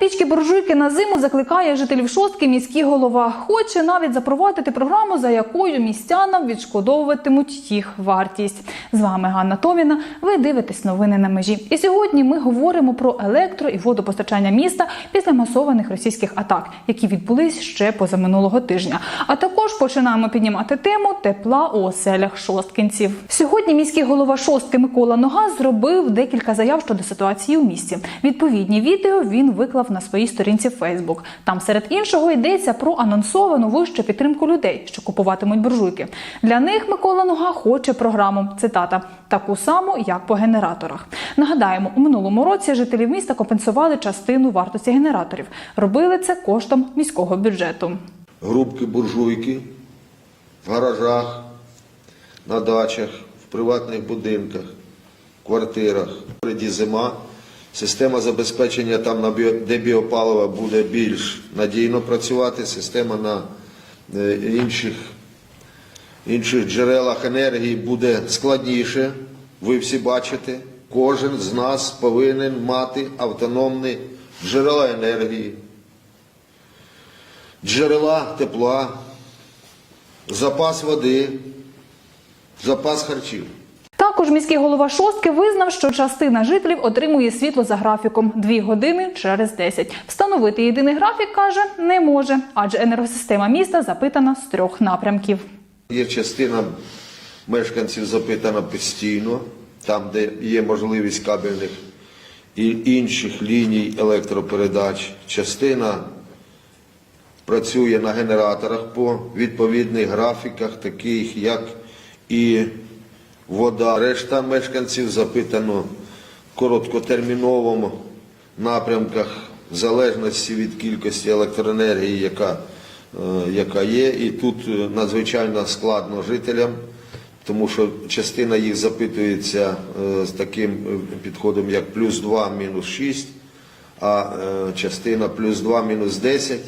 пічки буржуйки на зиму закликає жителів шостки міський голова. Хоче навіть запровадити програму, за якою містянам відшкодовуватимуть їх вартість. З вами Ганна Товіна. Ви дивитесь новини на межі. І сьогодні ми говоримо про електро і водопостачання міста після масованих російських атак, які відбулись ще позаминулого тижня. А також починаємо піднімати тему тепла у оселях шосткинців. Сьогодні міський голова шостки Микола Нога зробив декілька заяв щодо ситуації у місті. Відповідні відео він виклав на своїй сторінці Facebook. Там серед іншого йдеться про анонсовану вище підтримку людей, що купуватимуть буржуйки. Для них Микола Нога хоче програму. Цитата таку саму, як по генераторах. Нагадаємо, у минулому році жителі міста компенсували частину вартості генераторів. Робили це коштом міського бюджету. групки буржуйки в гаражах, на дачах, в приватних будинках, квартирах. Впереді зима. Система забезпечення там, на де біопаливо буде більш надійно працювати, система на е, інших, інших джерелах енергії буде складніше. Ви всі бачите. Кожен з нас повинен мати автономні джерела енергії джерела тепла, запас води, запас харчів. Також міський голова шостки визнав, що частина жителів отримує світло за графіком 2 години через 10. Встановити єдиний графік каже не може, адже енергосистема міста запитана з трьох напрямків. Є частина мешканців запитана постійно, там, де є можливість кабельних і інших ліній електропередач. Частина працює на генераторах по відповідних графіках, таких як і вода. Решта мешканців запитано в короткотерміновому напрямках в залежності від кількості електроенергії, яка, е, яка є. І тут е, надзвичайно складно жителям, тому що частина їх запитується е, з таким підходом, як плюс 2, мінус 6, а частина плюс 2, мінус 10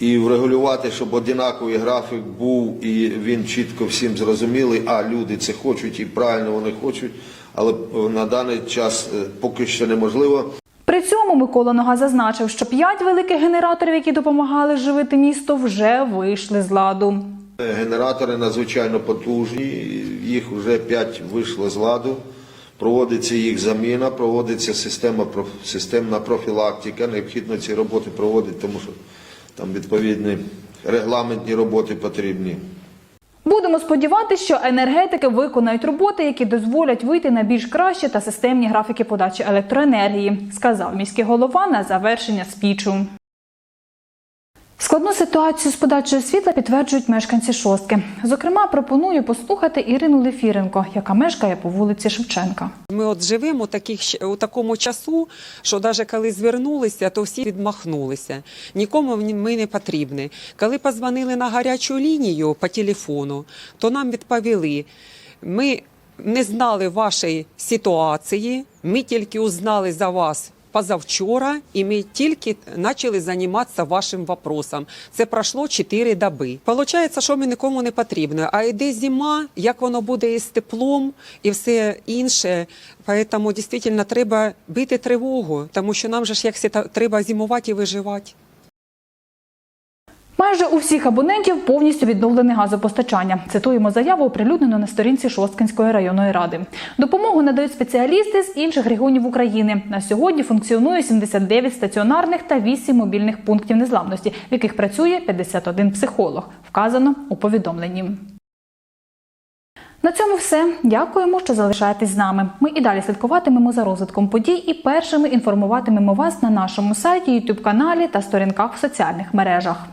і врегулювати, щоб однаковий графік був і він чітко всім зрозумілий, а люди це хочуть і правильно вони хочуть, але на даний час е, поки що неможливо. При цьому Микола Нога зазначив, що п'ять великих генераторів, які допомагали живити місто, вже вийшли з ладу. Е, Генератори надзвичайно потужні, їх вже 5 вийшло з ладу. Проводиться їх заміна, проводиться система, системна профілактика. Необхідно ці роботи проводити, тому що там відповідні регламентні роботи потрібні. Будемо сподіватися, що енергетики виконають роботи, які дозволять вийти на більш кращі та системні графіки подачі електроенергії, сказав міський голова на завершення спічу. Складну ситуацію з подачею світла підтверджують мешканці шостки. Зокрема, пропоную послухати Ірину Лефіренко, яка мешкає по вулиці Шевченка. Ми от живемо таких, у такому часу, що навіть коли звернулися, то всі відмахнулися. Нікому ми не потрібні. Коли позвонили на гарячу лінію по телефону, то нам відповіли, ми не знали вашої ситуації, ми тільки узнали за вас. Позавчора, і ми тільки почали займатися вашим вопросом. Це пройшло 4 доби. Получається, що ми нікому не потрібно. А йде зима, як воно буде із теплом і все інше. Тому дійсно треба бити тривогу, тому що нам же ж як треба зимувати і виживати. Майже у всіх абонентів повністю відновлене газопостачання. Цитуємо заяву, оприлюднену на сторінці Шосткинської районної ради. Допомогу надають спеціалісти з інших регіонів України. На сьогодні функціонує 79 стаціонарних та 8 мобільних пунктів незламності, в яких працює 51 психолог. Вказано у повідомленні. На цьому все. Дякуємо, що залишаєтесь з нами. Ми і далі слідкуватимемо за розвитком подій і першими інформуватимемо вас на нашому сайті, ютуб каналі та сторінках в соціальних мережах.